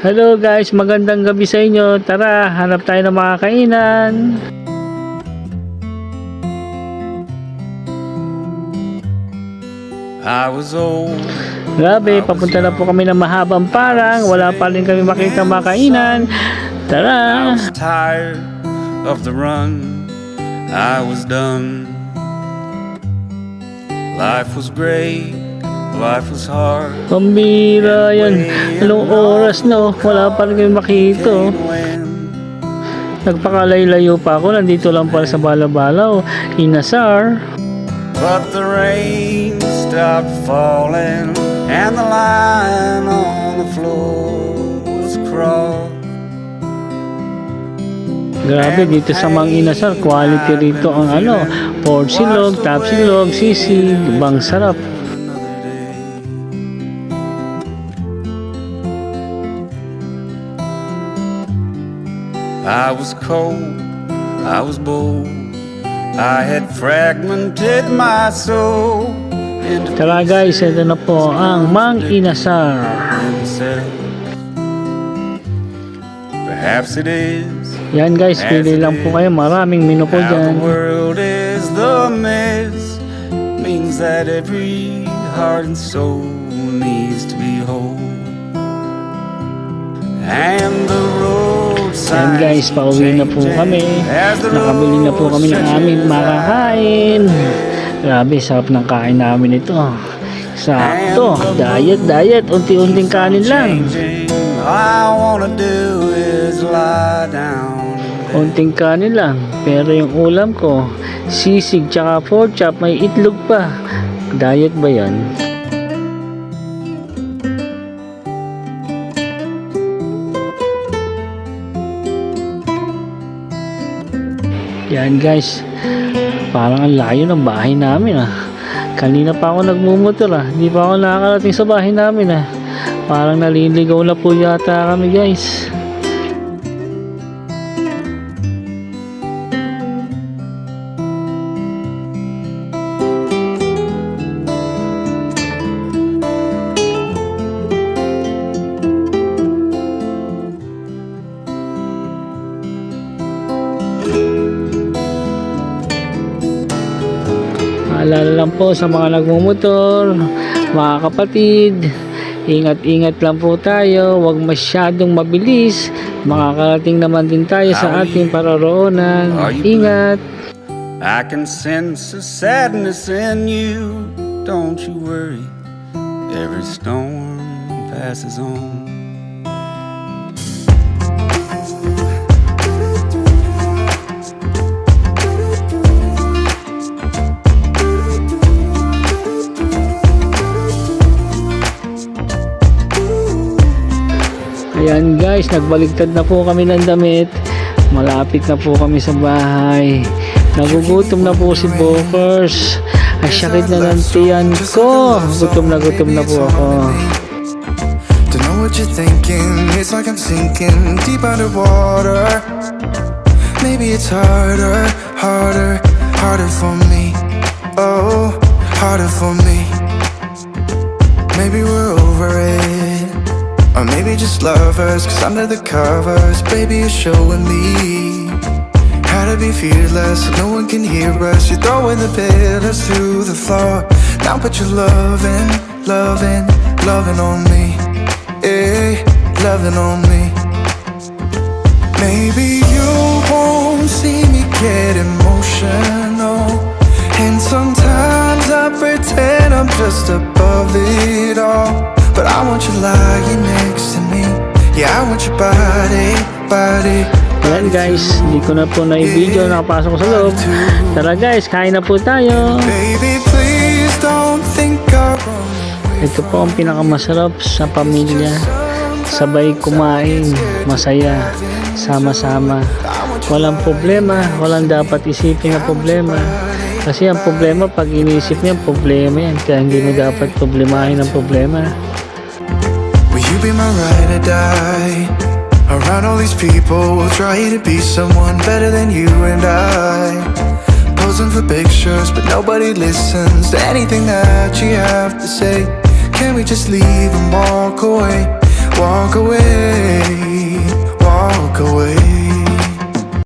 Hello guys, magandang gabi sa inyo. Tara, hanap tayo ng mga kainan. I was old, Grabe, papunta na po kami ng mahabang parang. Wala pa rin kami makita mga kainan. I Tara! was tired of the run, I was done. Life was great. Pambira yan. Anong oras no? Wala pa rin kami makita. oh. Came when Nagpakalayo pa ako. Nandito lang pala sa Balabalaw. Inasar. But the rain stopped falling and the line on the floor was crossed. Grabe, dito sa Mang Inasar, quality rito ang ano, pork silog, silog, sisig, bang sarap. I was cold, I was bold, I had fragmented my soul Tara guys, ito na po ang Mang Inasar. Perhaps it is Yan guys, pili lang po kayo. Maraming menu po dyan. world is the mess means that every heart and soul needs to be whole. And the road Yan guys, pauwi na po kami. Nakabili na po kami ng aming makakain. Grabe, sarap ng kain namin ito. Sakto, diet, diet, unti-unting kanin lang. Unting kanin lang, pero yung ulam ko, sisig tsaka pork chop, may itlog pa. Diet ba yan? Yan guys, parang ang layo ng bahay namin ah. Kanina pa ako nagmumotor ah, hindi pa ako nakakarating sa bahay namin ah. Parang naliligaw na po yata kami guys. Paalala lang po sa mga nagmumotor, mga kapatid, ingat-ingat lang po tayo, huwag masyadong mabilis, makakarating naman din tayo sa ating paroroonan. Ingat! I can sense the sadness in you. Don't you worry, every storm passes on. Ayan guys, nagbaligtad na po kami ng damit. Malapit na po kami sa bahay. Nagugutom na po si Bokers. Ang sakit na ng tiyan ko. Gutom na gutom na po ako. Don't know what you're thinking. It's like I'm sinking deep underwater. Maybe it's harder, harder, harder for me. Oh, harder for me. Maybe we're over it. Or maybe just lovers. Cause under the covers, baby, you're showing me. How to be fearless, so no one can hear us. You're throwing the pillars through the floor. Now put your loving, loving, loving on me. Eh, loving on me. Maybe you won't see me get emotional. And sometimes I pretend I'm just above it all. But I want you lying next Ayan guys, hindi ko na po na-video. Nakapasok ko sa loob. Tara guys, kain na po tayo. Ito po ang pinakamasarap sa pamilya. Sabay kumain, masaya, sama-sama. Walang problema, walang dapat isipin na problema. Kasi ang problema, pag iniisip niya, problema yan. Kaya hindi mo dapat problemahin ang problema. you be my ride or die? Around all these people, we'll try to be someone better than you and I. Posing for pictures, but nobody listens to anything that you have to say. Can we just leave and walk away? Walk away, walk away.